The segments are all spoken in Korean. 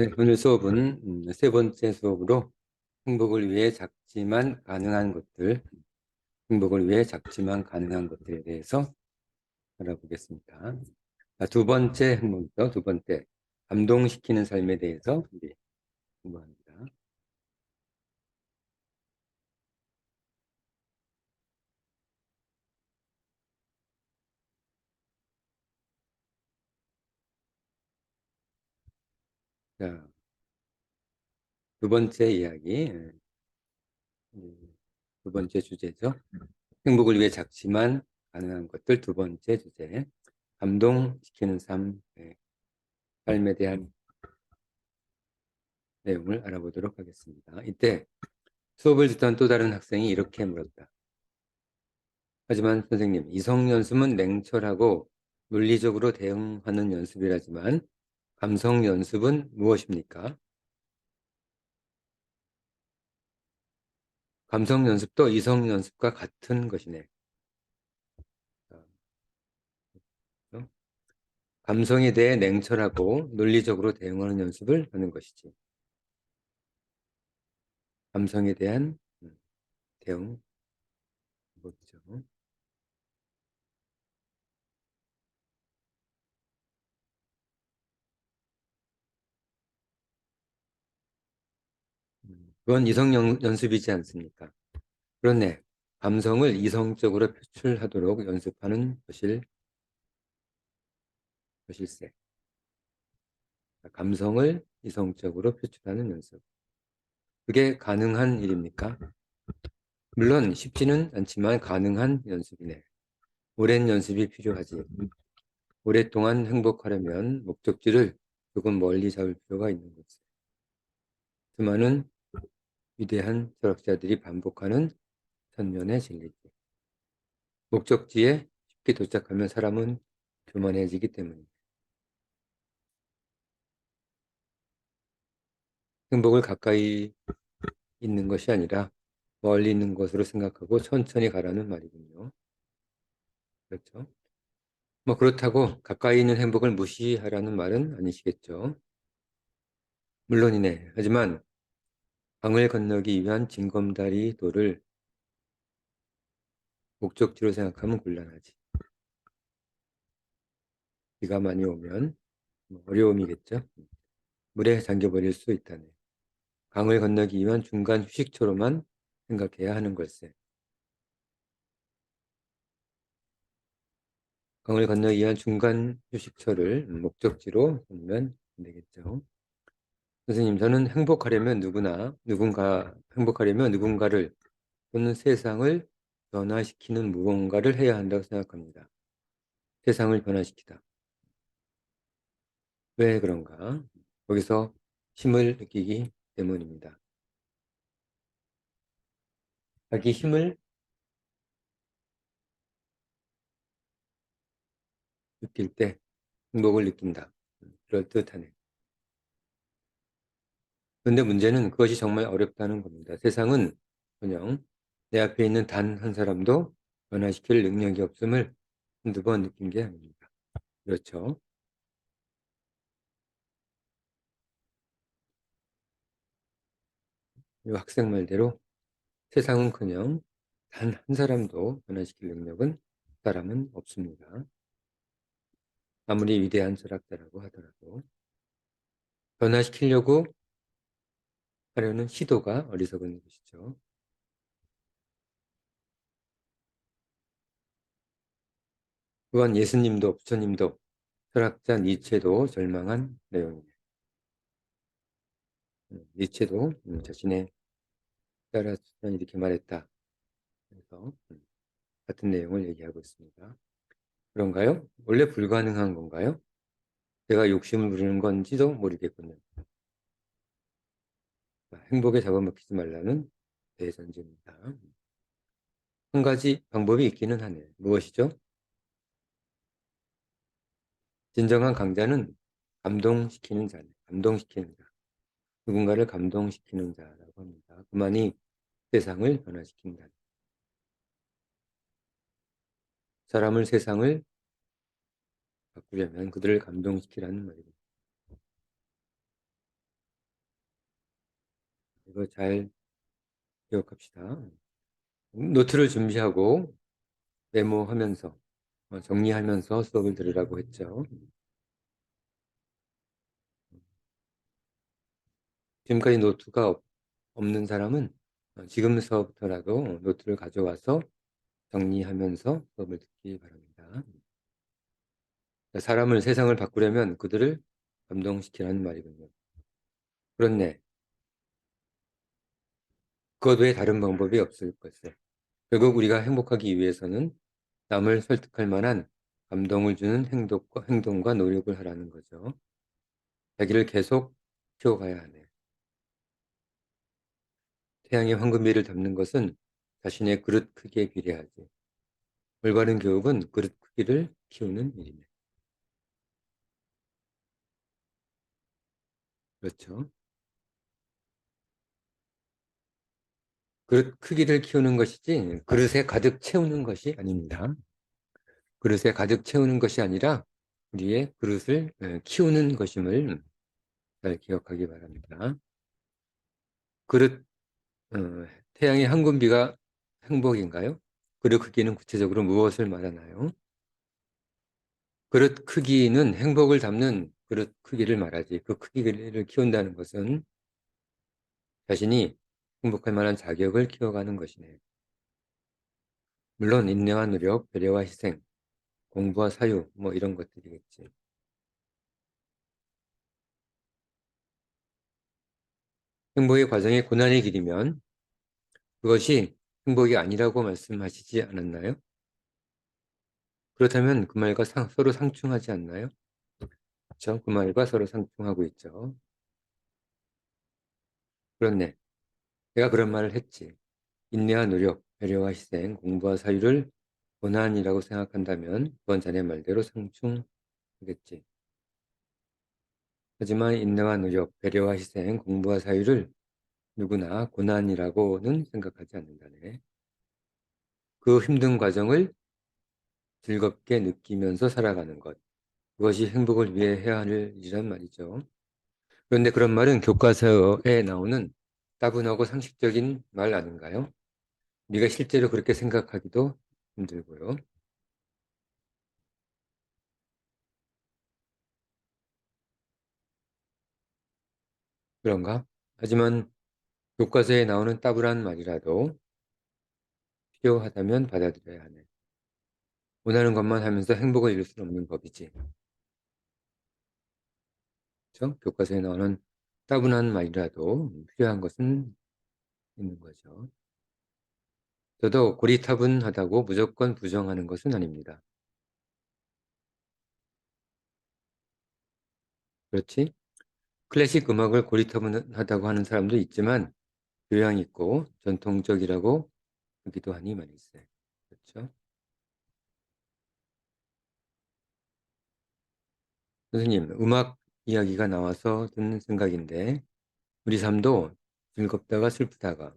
네, 오늘 수업은 음, 세 번째 수업으로 행복을 위해 작지만 가능한 것들, 행복을 위해 작지만 가능한 것들에 대해서 알아보겠습니다. 자, 두 번째 행복이죠. 두 번째, 감동시키는 삶에 대해서 우리 공부합니다. 자, 두 번째 이야기, 예, 두 번째 주제죠. 행복을 위해 작지만 가능한 것들 두 번째 주제, 감동시키는 삶, 예, 삶에 대한 내용을 알아보도록 하겠습니다. 이때 수업을 듣던 또 다른 학생이 이렇게 물었다. 하지만 선생님, 이성 연습은 냉철하고 논리적으로 대응하는 연습이라지만 감성 연습은 무엇입니까? 감성 연습도 이성 연습과 같은 것이네. 감성에 대해 냉철하고 논리적으로 대응하는 연습을 하는 것이지. 감성에 대한 음, 대응 방법이죠. 음, 그건 이성 연습이지 않습니까? 그렇네. 감성을 이성적으로 표출하도록 연습하는 것일, 것일세. 감성을 이성적으로 표출하는 연습. 그게 가능한 일입니까? 물론 쉽지는 않지만 가능한 연습이네. 오랜 연습이 필요하지. 오랫동안 행복하려면 목적지를 조금 멀리 잡을 필요가 있는 거지. 수많은 위대한 철학자들이 반복하는 천년의 진리지. 목적지에 쉽게 도착하면 사람은 교만해지기 때문이다. 행복을 가까이 있는 것이 아니라 멀리 있는 것으로 생각하고 천천히 가라는 말이군요. 그렇죠? 뭐 그렇다고 가까이 있는 행복을 무시하라는 말은 아니시겠죠. 물론이네. 하지만 강을 건너기 위한 징검다리 도를 목적지로 생각하면 곤란하지. 비가 많이 오면 뭐 어려움이겠죠. 물에 잠겨버릴 수 있다네. 강을 건너기 위한 중간 휴식처로만 생각해야 하는 걸세. 강을 건너기 위한 중간 휴식처를 목적지로 삼면 되겠죠. 선생님, 저는 행복하려면 누구나, 누군가, 행복하려면 누군가를 또는 세상을 변화시키는 무언가를 해야 한다고 생각합니다. 세상을 변화시키다. 왜 그런가? 거기서 힘을 느끼기 때문입니다. 자기 힘을 느낄 때 행복을 느낀다. 그럴 듯하네. 그런데 문제는 그것이 정말 어렵다는 겁니다. 세상은 그냥 내 앞에 있는 단 한 사람도 변화시킬 능력이 없음을 한두 번 느낀 게 아닙니다. 그렇죠? 이 학생 말대로 세상은 그냥 단 한 사람도 변화시킬 능력은 사람은 없습니다. 아무리 위대한 철학자라고 하더라도 변화시키려고 하려는 시도가 어리석은 것이죠. 또한 예수님도 부처님도 철학자 니체도 절망한 내용이에요. 음, 니체도 음, 자신의 따라서 이렇게 말했다. 그래서 음, 같은 내용을 얘기하고 있습니다. 그런가요? 원래 불가능한 건가요? 제가 욕심을 부리는 건지도 모르겠군요. 행복에 잡아먹히지 말라는 대전제입니다. 한 가지 방법이 있기는 하네. 무엇이죠? 진정한 강자는 감동시키는 자네. 감동시키는 자. 누군가를 감동시키는 자라고 합니다. 그만이 세상을 변화시킨다. 사람을 세상을 바꾸려면 그들을 감동시키라는 말입니다. 이거 잘 기억합시다. 노트를 준비하고 메모하면서 어, 정리하면서 수업을 들으라고 했죠. 지금까지 노트가 없는 사람은 어, 지금서부터라도 노트를 가져와서 정리하면서 수업을 듣기 바랍니다. 사람을 세상을 바꾸려면 그들을 감동시키라는 말이군요. 그렇네. 그것 외에 다른 방법이 없을 것을. 결국 우리가 행복하기 위해서는 남을 설득할 만한 감동을 주는 행동과, 행동과 노력을 하라는 거죠. 자기를 계속 키워가야 하네. 태양의 황금비를 담는 것은 자신의 그릇 크기에 비례하지. 올바른 교육은 그릇 크기를 키우는 일이네. 그렇죠. 그릇 크기를 키우는 것이지 그릇에 가득 채우는 것이 아닙니다. 그릇에 가득 채우는 것이 아니라 우리의 그릇을 키우는 것임을 잘 기억하기 바랍니다. 그릇, 어, 태양의 황금비가 행복인가요? 그릇 크기는 구체적으로 무엇을 말하나요? 그릇 크기는 행복을 담는 그릇 크기를 말하지 그 크기를 키운다는 것은 자신이 행복할 만한 자격을 키워가는 것이네. 물론 인내와 노력, 배려와 희생, 공부와 사유 뭐 이런 것들이겠지. 행복의 과정에 고난의 길이면 그것이 행복이 아니라고 말씀하시지 않았나요? 그렇다면 그 말과 상, 서로 상충하지 않나요? 그렇죠? 그 말과 서로 상충하고 있죠. 그렇네. 내가 그런 말을 했지. 인내와 노력, 배려와 희생, 공부와 사유를 고난이라고 생각한다면 그건 자네 말대로 상충하겠지. 하지만 인내와 노력, 배려와 희생, 공부와 사유를 누구나 고난이라고는 생각하지 않는다네. 그 힘든 과정을 즐겁게 느끼면서 살아가는 것. 그것이 행복을 위해 해야 할 일이란 말이죠. 그런데 그런 말은 교과서에 나오는 따분하고 상식적인 말 아닌가요? 우리가 실제로 그렇게 생각하기도 힘들고요. 그런가? 하지만 교과서에 나오는 따분한 말이라도 필요하다면 받아들여야 하네. 원하는 것만 하면서 행복을 이룰 수는 없는 법이지. 그렇죠? 교과서에 나오는 따분한 말이라도 필요한 것은 있는 거죠. 저도 고리타분하다고 무조건 부정하는 것은 아닙니다. 그렇지? 클래식 음악을 고리타분하다고 하는 사람도 있지만 교양 있고 전통적이라고 하기도 하니 말이있어요. 그렇죠? 선생님, 음악 이야기가 나와서 듣는 생각인데 우리 삶도 즐겁다가 슬프다가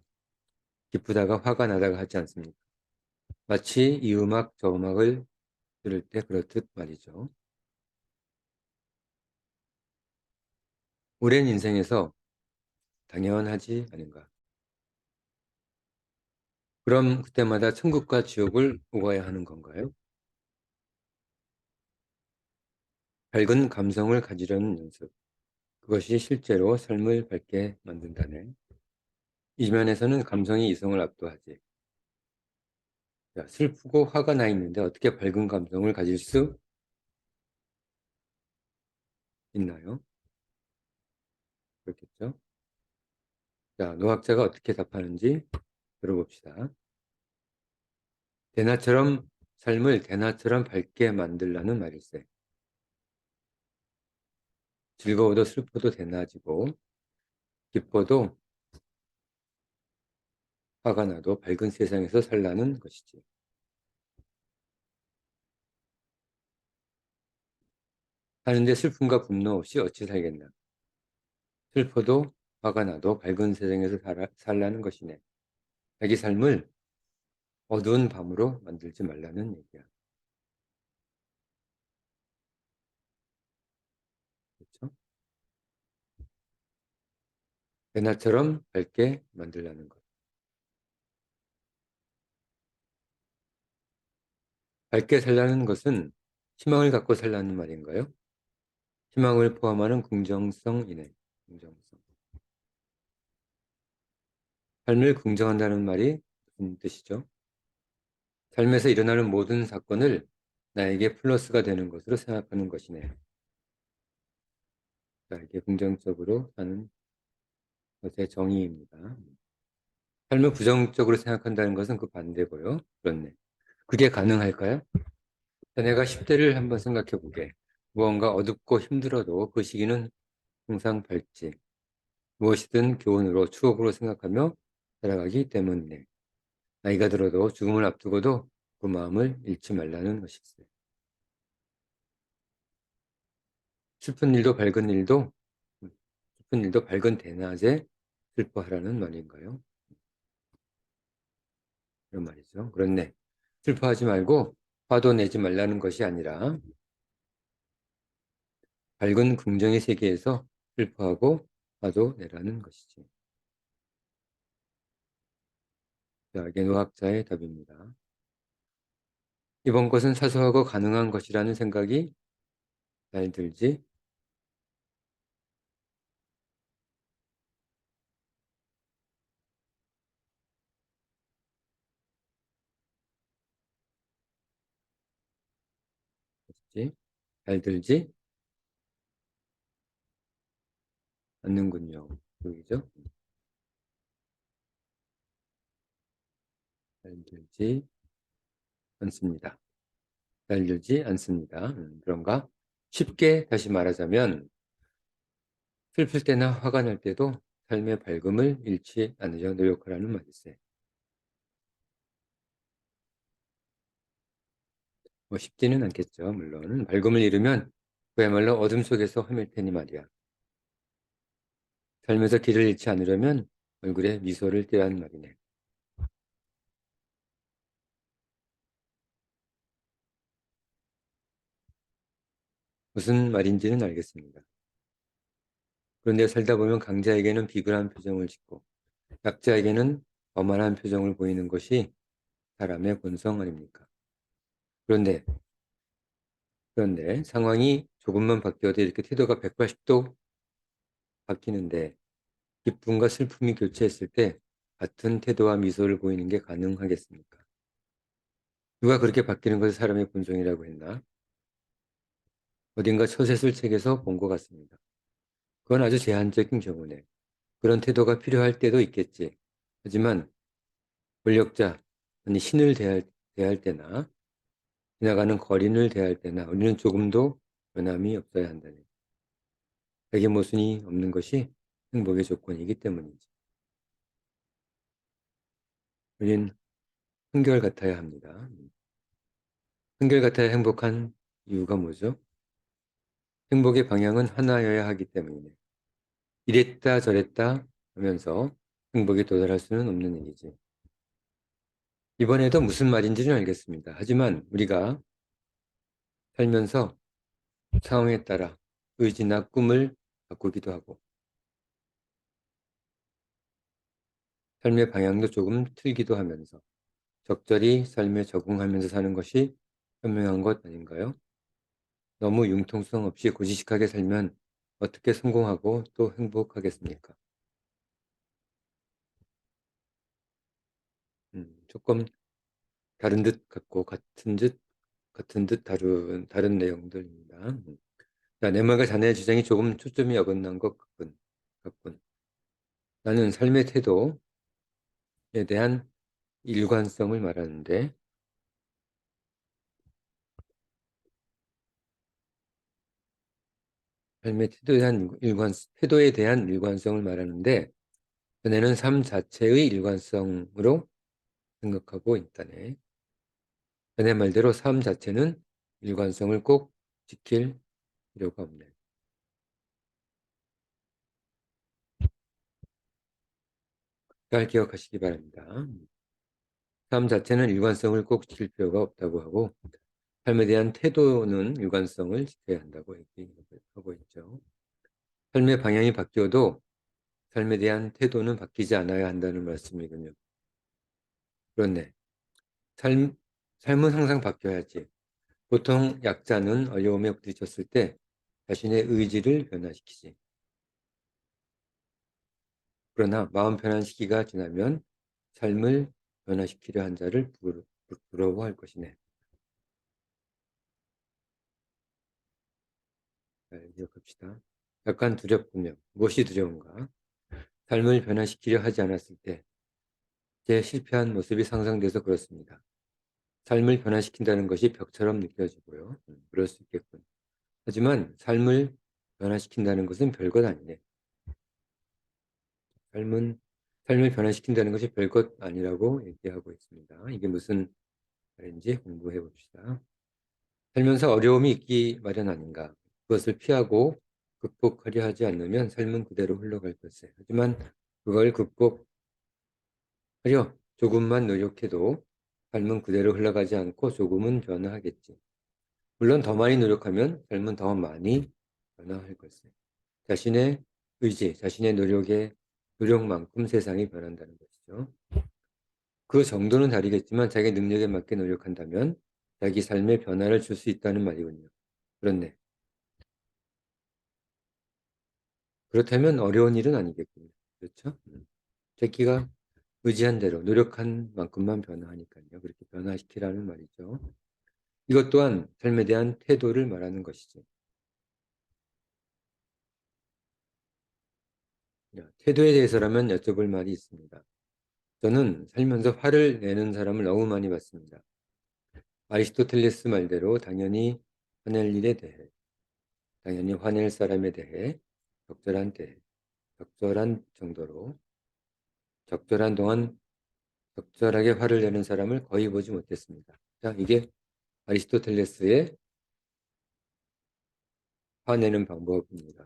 기쁘다가 화가 나다가 하지 않습니까? 마치 이 음악 저 음악을 들을 때 그렇듯 말이죠. 오랜 인생에서 당연하지 않은가? 그럼 그때마다 천국과 지옥을 오가야 하는 건가요? 밝은 감성을 가지려는 연습. 그것이 실제로 삶을 밝게 만든다네. 이 면에서는 감성이 이성을 압도하지. 자, 슬프고 화가 나 있는데 어떻게 밝은 감성을 가질 수 있나요? 그렇겠죠? 자, 노학자가 어떻게 답하는지 들어봅시다. 대나처럼 삶을 대나처럼 밝게 만들라는 말일세. 즐거워도 슬퍼도 대낮이고 기뻐도 화가 나도 밝은 세상에서 살라는 것이지. 사는데 슬픔과 분노 없이 어찌 살겠나. 슬퍼도 화가 나도 밝은 세상에서 살아, 살라는 것이네. 자기 삶을 어두운 밤으로 만들지 말라는 얘기야. 배나처럼 밝게 만들라는 것. 밝게 살라는 것은 희망을 갖고 살라는 말인가요? 희망을 포함하는 긍정성 이네. 긍정성. 삶을 긍정한다는 말이 무슨 뜻이죠? 삶에서 일어나는 모든 사건을 나에게 플러스가 되는 것으로 생각하는 것이네. 자, 이게 긍정적으로 사는 것의 정의입니다. 삶을 부정적으로 생각한다는 것은 그 반대고요. 그렇네. 그게 가능할까요? 자, 내가 10대를 한번 생각해 보게. 무언가 어둡고 힘들어도 그 시기는 항상 밝지. 무엇이든 교훈으로 추억으로 생각하며 살아가기 때문이네. 나이가 들어도 죽음을 앞두고도 그 마음을 잃지 말라는 것이지. 슬픈 일도 밝은 일도 슬픈 일도 밝은 대낮에 슬퍼하라는 말인가요? 그런 말이죠. 그렇네. 슬퍼하지 말고 화도 내지 말라는 것이 아니라 밝은 긍정의 세계에서 슬퍼하고 화도 내라는 것이지. 자, 이게 노학자의 답입니다. 이번 것은 사소하고 가능한 것이라는 생각이 잘 들지 잘 들지 않는군요. 여기죠? 잘 들지 않습니다. 잘 들지 않습니다. 음, 그런가? 쉽게 다시 말하자면 슬플 때나 화가 날 때도 삶의 밝음을 잃지 않으려 노력하라는 말이세. 뭐 쉽지는 않겠죠. 물론 밝음을 잃으면 그야말로 어둠 속에서 헤맬 테니 말이야. 삶에서 길을 잃지 않으려면 얼굴에 미소를 띠라는 말이네. 무슨 말인지는 알겠습니다. 그런데 살다 보면 강자에게는 비굴한 표정을 짓고 약자에게는 거만한 표정을 보이는 것이 사람의 본성 아닙니까? 그런데 그런데 상황이 조금만 바뀌어도 이렇게 태도가 180도 바뀌는데 기쁨과 슬픔이 교체했을 때 같은 태도와 미소를 보이는 게 가능하겠습니까? 누가 그렇게 바뀌는 것을 사람의 본성이라고 했나? 어딘가 처세술 책에서 본 것 같습니다. 그건 아주 제한적인 경우네. 그런 태도가 필요할 때도 있겠지. 하지만 권력자, 아니 신을 대할, 대할 때나 지나가는 거린을 대할 때나 우리는 조금도 변함이 없어야 한다네. 자기 모순이 없는 것이 행복의 조건이기 때문이지. 우리는 한결 같아야 합니다. 한결 같아야 행복한 이유가 뭐죠? 행복의 방향은 하나여야 하기 때문이네. 이랬다 저랬다 하면서 행복에 도달할 수는 없는 얘기지. 이번에도 무슨 말인지는 알겠습니다. 하지만 우리가 살면서 상황에 따라 의지나 꿈을 바꾸기도 하고 삶의 방향도 조금 틀기도 하면서 적절히 삶에 적응하면서 사는 것이 현명한 것 아닌가요? 너무 융통성 없이 고지식하게 살면 어떻게 성공하고 또 행복하겠습니까? 음, 조금 다른 듯 같고 같은 듯 같은 듯 다른 다른 내용들입니다. 음. 자, 내 말과 자네의 주장이 조금 초점이 어긋난 것 같군. 같군. 나는 삶의 태도에 대한 일관성을 말하는데 삶의 태도에 대한 일관 태도에 대한 일관성을 말하는데 자네는 삶 자체의 일관성으로 생각하고 있다네. 자네 말대로 삶 자체는 일관성을 꼭 지킬 필요가 없네. 잘 기억하시기 바랍니다. 삶 자체는 일관성을 꼭 지킬 필요가 없다고 하고 삶에 대한 태도는 일관성을 지켜야 한다고 얘기하고 있죠. 삶의 방향이 바뀌어도 삶에 대한 태도는 바뀌지 않아야 한다는 말씀이군요. 그렇네. 삶, 삶은 항상 바뀌어야지. 보통 약자는 어려움에 부딪혔을 때 자신의 의지를 변화시키지. 그러나 마음 편한 시기가 지나면 삶을 변화시키려 한 자를 부러워할 것이네. 잘 기억합시다. 약간 두렵군요. 무엇이 두려운가? 삶을 변화시키려 하지 않았을 때 제 실패한 모습이 상상돼서 그렇습니다. 삶을 변화시킨다는 것이 벽처럼 느껴지고요. 음, 그럴 수 있겠군. 하지만 삶을 변화시킨다는 것은 별것 아니네. 삶은 삶을 변화시킨다는 것이 별것 아니라고 얘기하고 있습니다. 이게 무슨 말인지 공부해 봅시다. 살면서 어려움이 있기 마련 아닌가. 그것을 피하고 극복하려 하지 않으면 삶은 그대로 흘러갈 것에. 하지만 그걸 극복 하려 조금만 노력해도 삶은 그대로 흘러가지 않고 조금은 변화하겠지. 물론 더 많이 노력하면 삶은 더 많이 변화할 것을. 자신의 의지, 자신의 노력의 노력만큼 세상이 변한다는 것이죠. 그 정도는 다르겠지만 자기 능력에 맞게 노력한다면 자기 삶에 변화를 줄 수 있다는 말이군요. 그렇네. 그렇다면 어려운 일은 아니겠군요. 그렇죠? 음. 자기가 의지한 대로 노력한 만큼만 변화하니까요. 그렇게 변화시키라는 말이죠. 이것 또한 삶에 대한 태도를 말하는 것이죠. 태도에 대해서라면 여쭤볼 말이 있습니다. 저는 살면서 화를 내는 사람을 너무 많이 봤습니다. 아리스토텔레스 말대로 당연히 화낼 일에 대해, 당연히 화낼 사람에 대해 적절한 때, 적절한 정도로, 적절한 동안 적절하게 화를 내는 사람을 거의 보지 못했습니다. 자, 이게 아리스토텔레스의 화내는 방법입니다.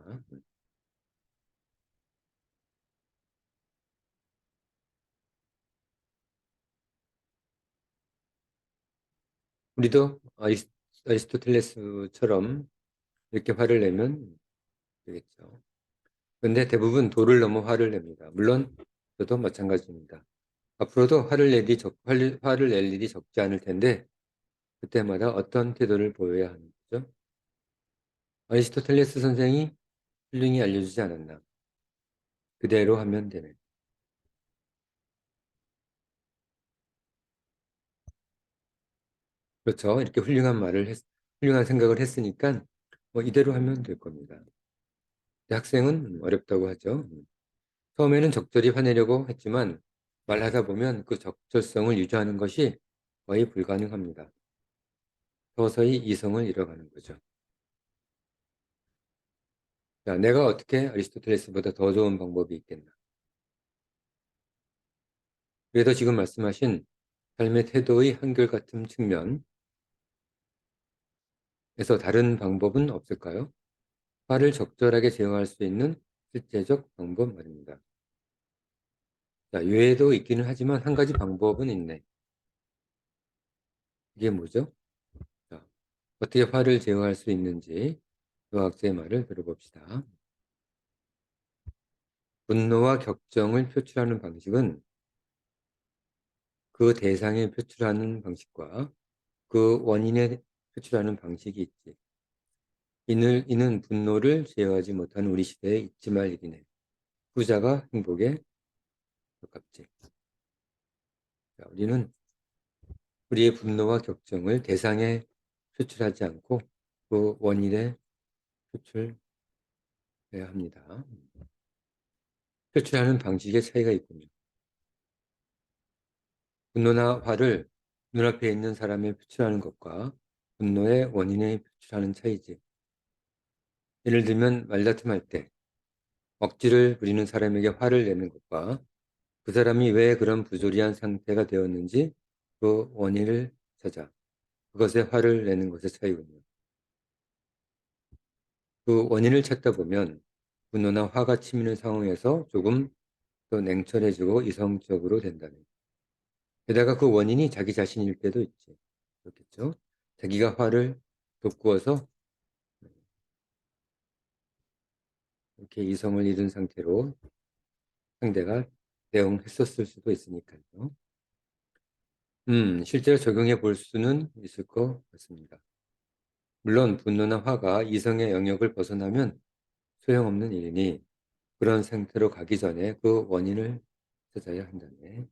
우리도 아리스, 아리스토텔레스처럼 이렇게 화를 내면 되겠죠. 근데 대부분 도를 넘어 화를 냅니다. 물론 저도 마찬가지입니다. 앞으로도 화를 낼 일이, 적, 화를 낼 일이 적지 않을 텐데 그때마다 어떤 태도를 보여야 하는 거죠? 아리스토텔레스 선생이 훌륭히 알려주지 않았나? 그대로 하면 되네. 그렇죠. 이렇게 훌륭한 말을 했, 훌륭한 생각을 했으니까 뭐 이대로 하면 될 겁니다. 학생은 어렵다고 하죠. 처음에는 적절히 화내려고 했지만 말하다 보면 그 적절성을 유지하는 것이 거의 불가능합니다. 서서히 이성을 잃어가는 거죠. 자, 내가 어떻게 아리스토텔레스보다 더 좋은 방법이 있겠나? 그래도 지금 말씀하신 삶의 태도의 한결같은 측면, 에서 다른 방법은 없을까요? 화를 적절하게 제어할 수 있는 실제적 방법 말입니다. 자, 외에도 있기는 하지만 한 가지 방법은 있네. 이게 뭐죠? 자, 어떻게 화를 제어할 수 있는지 유학자의 말을 들어봅시다. 분노와 격정을 표출하는 방식은 그 대상에 표출하는 방식과 그 원인에 표출하는 방식이 있지. 이는, 이는 분노를 제어하지 못한 우리 시대에 잊지 말 일이네. 부자가 행복에 가깝지. 자, 우리는 우리의 분노와 격정을 대상에 표출하지 않고 그 원인에 표출해야 합니다. 표출하는 방식의 차이가 있군요. 분노나 화를 눈앞에 있는 사람에 표출하는 것과 분노의 원인에 표출하는 차이지. 예를 들면 말다툼할 때 억지를 부리는 사람에게 화를 내는 것과 그 사람이 왜 그런 부조리한 상태가 되었는지 그 원인을 찾아 그것에 화를 내는 것의 차이군요. 그 원인을 찾다 보면 분노나 화가 치미는 상황에서 조금 더 냉철해지고 이성적으로 된다는. 게다가 그 원인이 자기 자신일 때도 있지. 그렇겠죠? 자기가 화를 돋구어서 이렇게 이성을 잃은 상태로 상대가 대응했었을 수도 있으니까요. 음, 실제로 적용해 볼 수는 있을 것 같습니다. 물론 분노나 화가 이성의 영역을 벗어나면 소용없는 일이니 그런 상태로 가기 전에 그 원인을 찾아야 한다네.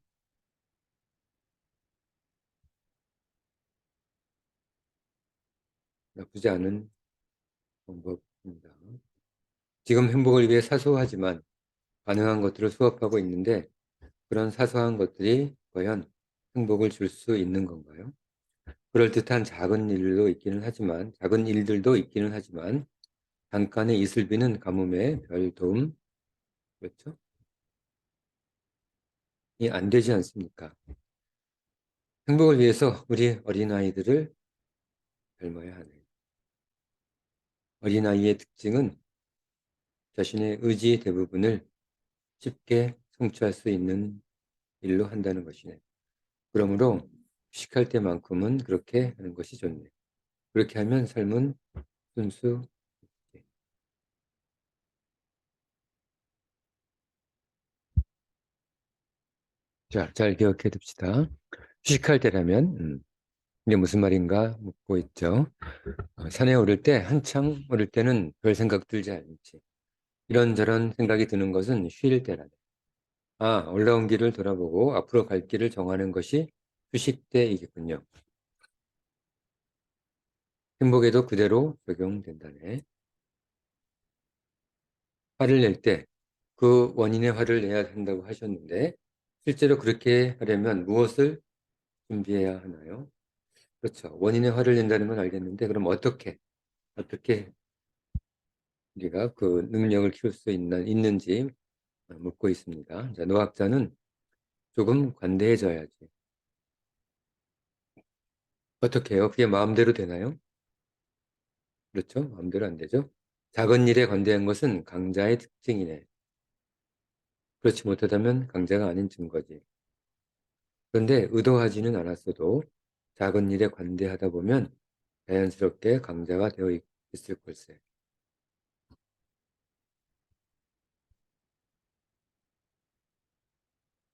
나쁘지 않은 방법입니다. 지금 행복을 위해 사소하지만 가능한 것들을 수업하고 있는데 그런 사소한 것들이 과연 행복을 줄 수 있는 건가요? 그럴듯한 작은 일도 있기는 하지만 작은 일들도 있기는 하지만 잠깐의 이슬비는 가뭄에 별 도움 그렇죠? 이 안 되지 않습니까? 행복을 위해서 우리 어린아이들을 닮아야 하네요. 어린아이의 특징은 자신의 의지 대부분을 쉽게 성취할 수 있는 일로 한다는 것이네. 그러므로 휴식할 때만큼은 그렇게 하는 것이 좋네. 그렇게 하면 삶은 순수 자, 잘 기억해 둡시다. 휴식할 때라면 음, 이게 무슨 말인가 묻고 있죠. 어, 산에 오를 때 한창 오를 때는 별 생각 들지 않지. 이런저런 생각이 드는 것은 쉴 때라네. 아, 올라온 길을 돌아보고 앞으로 갈 길을 정하는 것이 휴식 때이겠군요. 행복에도 그대로 적용된다네. 화를 낼 때 그 원인의 화를 내야 한다고 하셨는데 실제로 그렇게 하려면 무엇을 준비해야 하나요? 그렇죠. 원인의 화를 낸다는 건 알겠는데 그럼 어떻게 어떻게 우리가 그 능력을 키울 수 있는, 있는지 묻고 있습니다. 자, 노학자는 조금 관대해져야지. 어떻게 해요? 그게 마음대로 되나요? 그렇죠? 마음대로 안 되죠? 작은 일에 관대한 것은 강자의 특징이네. 그렇지 못하다면 강자가 아닌 증거지. 그런데 의도하지는 않았어도 작은 일에 관대하다 보면 자연스럽게 강자가 되어 있을 걸세.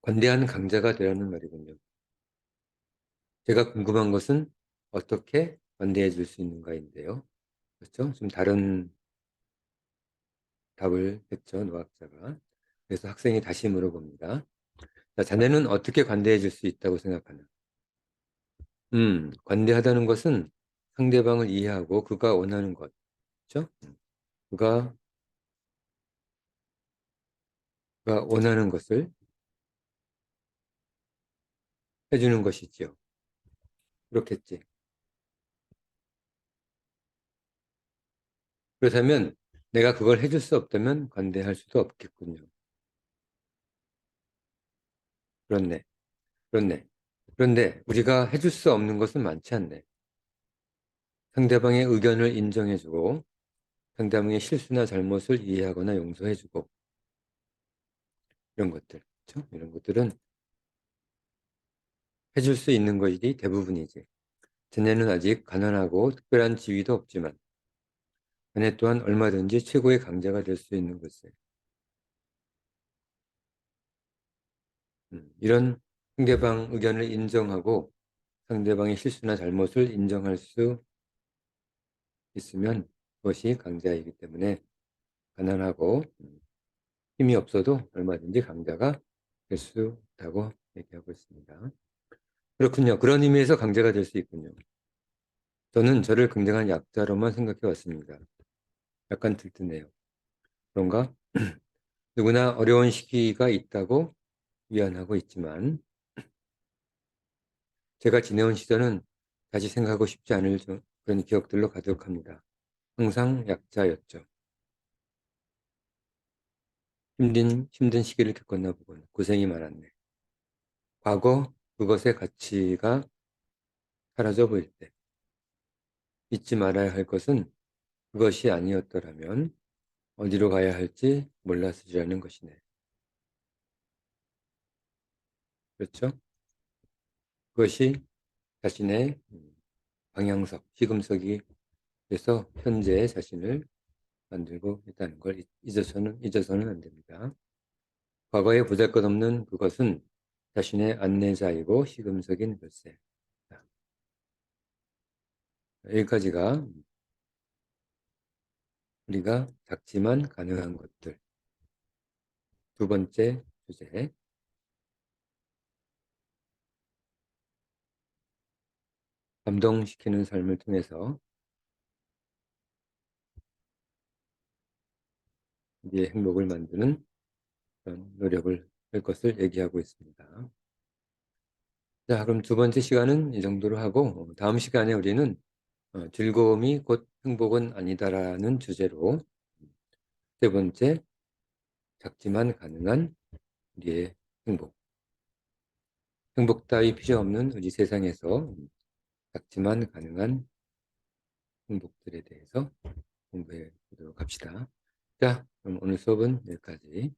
관대한 강자가 되라는 말이군요. 제가 궁금한 것은 어떻게 관대해질 수 있는가인데요. 그렇죠? 좀 다른 답을 했죠, 노학자가. 그래서 학생이 다시 물어봅니다. 자, 자네는 어떻게 관대해질 수 있다고 생각하나? 음, 관대하다는 것은 상대방을 이해하고 그가 원하는 것, 그렇죠? 그가 그가 원하는 것을 해주는 것이지요. 그렇겠지. 그렇다면 내가 그걸 해줄 수 없다면 관대할 수도 없겠군요. 그렇네. 그렇네. 그런데 우리가 해줄 수 없는 것은 많지 않네. 상대방의 의견을 인정해주고 상대방의 실수나 잘못을 이해하거나 용서해주고 이런 것들, 그렇죠? 이런 것들은 해줄 수 있는 것이 대부분이지. 자네는 아직 가난하고 특별한 지위도 없지만 자네 또한 얼마든지 최고의 강자가 될 수 있는 것을 음, 이런 상대방 의견을 인정하고 상대방의 실수나 잘못을 인정할 수 있으면 그것이 강자이기 때문에 가난하고 음, 힘이 없어도 얼마든지 강자가 될 수 있다고 얘기하고 있습니다. 그렇군요. 그런 의미에서 강자가 될 수 있군요. 저는 저를 굉장한 약자로만 생각해 왔습니다. 약간 들뜨네요. 그런가? 누구나 어려운 시기가 있다고 위안하고 있지만 제가 지내온 시절은 다시 생각하고 싶지 않을 그런 기억들로 가득합니다. 항상 약자였죠. 힘든, 힘든 시기를 겪었나 보군. 고생이 많았네. 과거 그것의 가치가 사라져 보일 때 잊지 말아야 할 것은 그것이 아니었더라면 어디로 가야 할지 몰랐으리라는 것이네. 그렇죠? 그것이 자신의 방향석, 시금석이 돼서 현재의 자신을 만들고 있다는 걸 잊어서는, 잊어서는 안 됩니다. 과거에 보잘것없는 그것은 자신의 안내자이고 시금석인 걸세. 여기까지가 우리가 작지만 가능한 것들. 두 번째 주제. 감동시키는 삶을 통해서 우리의 행복을 만드는 그런 노력을 할 것을 얘기하고 있습니다. 자, 그럼 두 번째 시간은 이 정도로 하고 다음 시간에 우리는 어, 즐거움이 곧 행복은 아니다라는 주제로 세 번째 작지만 가능한 우리의 행복 행복 따위 필요 없는 우리 세상에서 작지만 가능한 행복들에 대해서 공부해 보도록 합시다. 자, 그럼 오늘 수업은 여기까지.